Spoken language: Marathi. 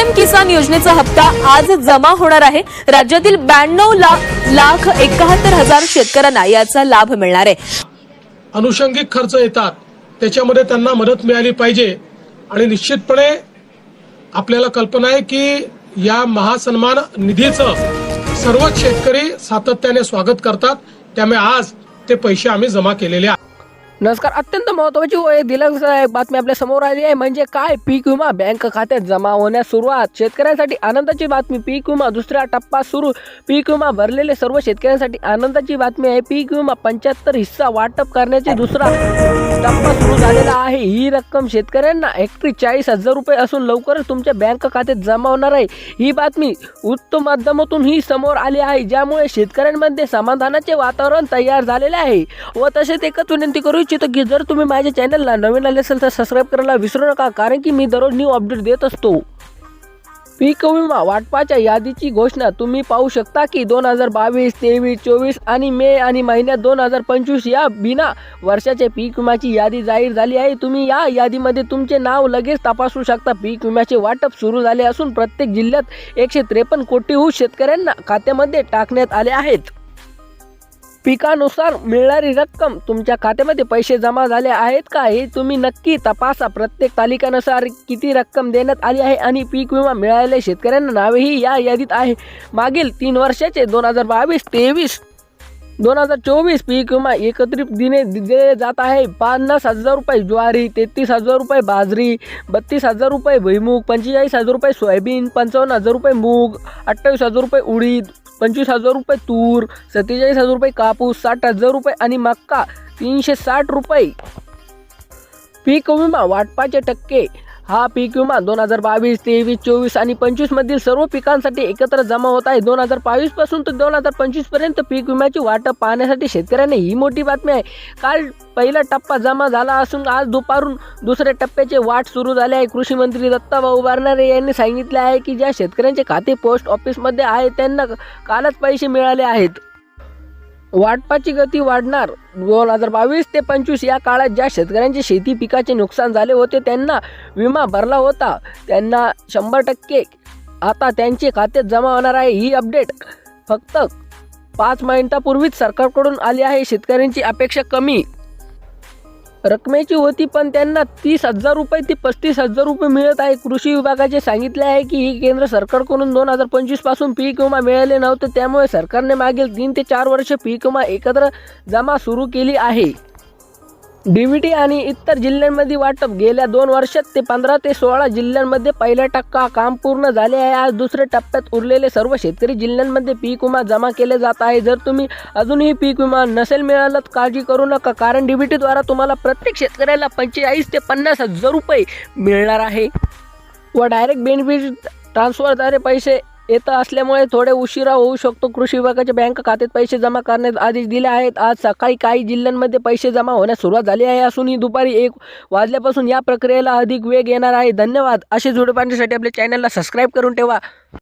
पीएम किसान योजनेचा हप्ता आज जमा होणार आहे. राज्यातील ब्याण्णव लाख एकाहत्तर हजार शेतकऱ्यांना याचा लाभ मिळणार आहे. अनुषंगिक खर्च येतात. त्याच्यामध्ये त्यांना मदत मिळाली पाहिजे. आणि निश्चितपणे आपल्याला कल्पना आहे की या महासन्मान निधीचं सर्वच शेतकरी सातत्याने स्वागत करतात. त्यामुळे आज ते पैसे आम्ही जमा केलेले आहेत. नमस्कार अत्यंत महत्वाची व एक दिलंदायक बातमी आपल्यासमोर आली आहे. म्हणजे काय? पीक विमा बँक खात्यात जमा होण्यास सुरुवात. शेतकऱ्यांसाठी आनंदाची बातमी. पीक विमा दुसरा टप्पा सुरू. पीक विमा भरलेले सर्व शेतकऱ्यांसाठी आनंदाची बातमी आहे. पीक विमा पंच्याहत्तर हिस्सा वाटप करण्याचे दुसरा टप्पा सुरू झालेला आहे. ही रक्कम शेतकऱ्यांना हेक्टरी चाळीस हजार रुपये असून लवकरच तुमच्या बँक खात्यात जमा होणार आहे. ही बातमी उत्तम माध्यमातून ही समोर आली आहे. ज्यामुळे शेतकऱ्यांमध्ये समाधानाचे वातावरण तयार झालेले आहे. व तसेच एकच विनंती करू इच्छितो की जर तुम्ही माझ्या चॅनलला नवीन आले असेल तर सबस्क्राईब करायला विसरू नका कारण की मी दररोज न्यू अपडेट देत असतो. पीक विमा वाटपाच्या यादीची घोषणा तुम्ही पाहू शकता की दोन हजार बावीस तेवीस चोवीस आणि मे आणि महिन्यात दोन हजार पंचवीस या बिना वर्षाच्या पीक विम्याची यादी जाहीर झाली आहे. तुम्ही या यादीमध्ये तुमचे नाव लगेच तपासू शकता. पीक विम्याचे वाटप सुरू झाले असून प्रत्येक जिल्ह्यात एकशे त्रेपन्न कोटीहून शेतकऱ्यांना खात्यामध्ये टाकण्यात आले आहेत. पिकानुसार मिळणारी रक्कम तुमच्या खात्यामध्ये पैसे जमा झाले आहेत का हे तुम्ही नक्की तपासा. प्रत्येक तालिकानुसार किती रक्कम देण्यात आली आहे आणि पीक विमा मिळालेल्या शेतकऱ्यांना नावेही या यादीत आहे. मागील तीन वर्षाचे दोन हजार बावीस तेवीस दोन हजार चोवीस पीक विमा एकत्रित दिने दिले जात आहे. पन्नास हजार रुपये ज्वारी तेहतीस हजार रुपये बाजरी बत्तीस हजार रुपये भुईमूग पंचेचाळीस हजार रुपये सोयाबीन पंचावन्न हजार रुपये मूग अठ्ठावीस हजार रुपये उडीद पंचवीस हजार रुपये तूर सत्तेचाळीस हजार रुपये कापूस साठ हजार रुपये आणि मक्का तीनशे साठ रुपये. पीक विमा वाटपाचे टक्के हा पीक विमा दोन हजार बावीस तेवीस चोवीस आणि पंचवीस मधील सर्व पिकांसाठी एकत्र जमा होत आहे. दोन हजार बावीसपासून तर दोन हजार पंचवीसपर्यंत पीक विम्याची वाटप पाहण्यासाठी शेतकऱ्यांनी ही मोठी बातमी आहे. काल पहिला टप्पा जमा झाला असून आज दुपारून दुसऱ्या टप्प्याचे वाट सुरू झाले आहे. कृषी मंत्री दत्ताभाऊ बारणारे यांनी सांगितले आहे की ज्या शेतकऱ्यांचे खाते पोस्ट ऑफिसमध्ये आहे त्यांना कालच पैसे मिळाले आहेत. वाटपाची गती वाढणार. दोन हजार बावीस ते पंचवीस या काळात ज्या शेतकऱ्यांचे शेती पिकाचे नुकसान झाले होते त्यांना विमा भरला होता. त्यांना शंभर टक्के आता त्यांचे खात्यात जमा होणार आहे ही अपडेट फक्त पाच मिनिटापूर्वीच सरकारकडून आली आहे. शेतकऱ्यांची अपेक्षा कमी. रकमेची होती पण त्यांना तीस हजार रुपये ते पस्तीस हजार रुपये मिळत आहे. कृषी विभागाचे सांगितले आहे की ही केंद्र सरकारकडून दोन हजार पंचवीसपासून पीक विमा मिळाले नव्हते. त्यामुळे सरकारने मागील तीन ते चार वर्ष पीक विमा एकत्र जमा सुरू केली आहे. डीव्हीटी आणि इतर जिल्ह्यांमध्ये वाटप. गेल्या दोन वर्षात ते पंधरा ते सोळा जिल्ह्यांमध्ये पहिला टक्का काम पूर्ण झाले आहे. आज दुसऱ्या टप्प्यात उरलेले सर्व शेतकरी जिल्ह्यांमध्ये पीक विमा जमा केले जात आहे. जर तुम्ही अजूनही पीक विमा नसेल मिळाला तर काळजी करू नका कारण डीव्हीटीद्वारा तुम्हाला प्रत्येक शेतकऱ्याला पंचेचाळीस ते पन्नास हजार रुपये मिळणार आहे. व डायरेक्ट बेनिफिट ट्रान्सफरद्वारे पैसे येत असल्यामुळे थोडे उशिरा होऊ शकतो. कृषी विभागाच्या बँक खात्यात पैसे जमा करण्यात आदेश दिले आहेत. आज सकाळी काही जिल्ह्यांमध्ये पैसे जमा होण्यास सुरुवात झाली आहे. असूनही दुपारी एक वाजल्यापासून या प्रक्रियेला अधिक वेग येणार आहे. धन्यवाद. असे जोडे आपल्या चॅनलला सबस्क्राईब करून ठेवा.